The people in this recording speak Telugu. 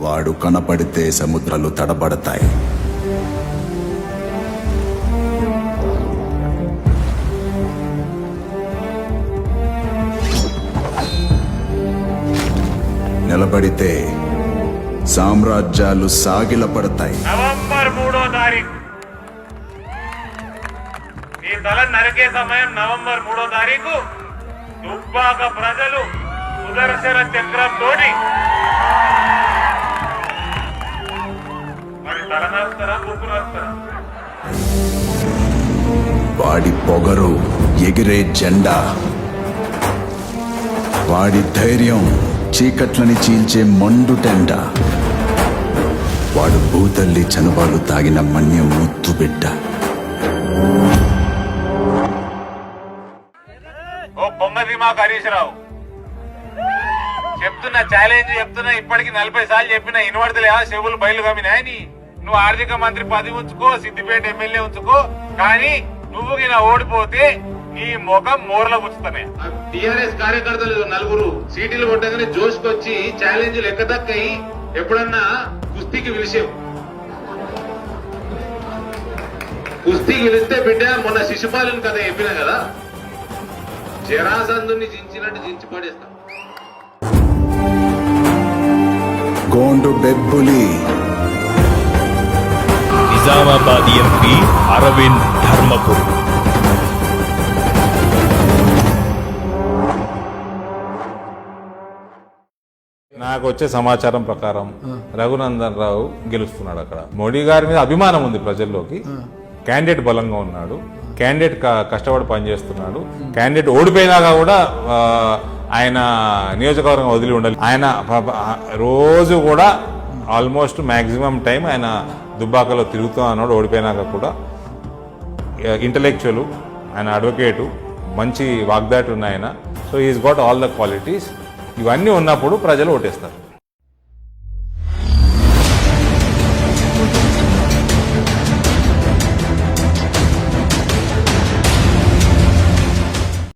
వాడు కనపడితే సముద్రాలు తడబడతాయి. నిలబడితే సామ్రాజ్యాలు సాగిలపడతాయి. నవంబర్ మూడో తారీఖు. ఈ తల నరికే సమయం నవంబర్ మూడో తారీఖు. దుబ్బాక ప్రజలు సుదర్శన చక్రం తోటి వాడి పొగరు ఎగిరే జెండా. వాడి ధైర్యం చీకట్లని చీల్చే మండుటెండ వాడు భూతల్లి చనుబాలు తాగిన మన్యం ముత్తు బిడ్డ. ఓ పొంగది మాకు హరీష్ రావు చెప్తున్నా ఛాలెంజ్ చెప్తున్నా ఇప్పటికి నలభై సార్లు చెప్పిన ఇన్వర్తలే చెవులు బయలు కమ్మినాయని నువ్వు ఆర్థిక మంత్రి పదవి ఉంచుకో సిద్దిపేట ఎమ్మెల్యే ఉంచుకో కానీ నువ్వు గిన ఓడిపోతే నీ ముఖం మూరల పుచ్చుతానే టిఆర్ఎస్ కార్యకర్తలు నలుగురు సీటీలు కొట్టగానే జోష్కొచ్చి ఛాలెంజ్ ఎక్కదక్కయి? ఎప్పుడన్నా కుస్తీకి పిలిచేవు. కుస్తీకి పిలిస్తే బిడ్డ మొన్న శిశుపాలను కథ చెప్పినా కదా? జరాసందుని జించినట్టు జించి పడేస్తాం. గోండు బెబ్బులి. నిజామాబాద్ ఎంపీ అరవింద్ ధర్మపురి. నాకు వచ్చే సమాచారం ప్రకారం రఘునందన్ రావు గెలుస్తున్నాడు అక్కడ. మోడీ గారి మీద అభిమానం ఉంది ప్రజల్లోకి. క్యాండిడేట్ బలంగా ఉన్నాడు. క్యాండిడేట్ క- కష్టపడి పనిచేస్తున్నాడు. క్యాండిడేట్ ఓడిపోయినాక కూడా ఆయన నియోజకవర్గం వదిలి ఉండాలి. ఆయన రోజు కూడా ఆల్మోస్ట్ మ్యాక్సిమం టైం ఆయన దుబ్బాకలో తిరుగుతూ అన్నాడు ఓడిపోయినాక కూడా. ఇంటలెక్చువల్ ఆయన అడ్వకేటు మంచి వాగ్దాటి ఉన్న ఆయన. So is got all the qualities ఇవన్నీ ఉన్నప్పుడు ప్రజలు ఓటేస్తారు.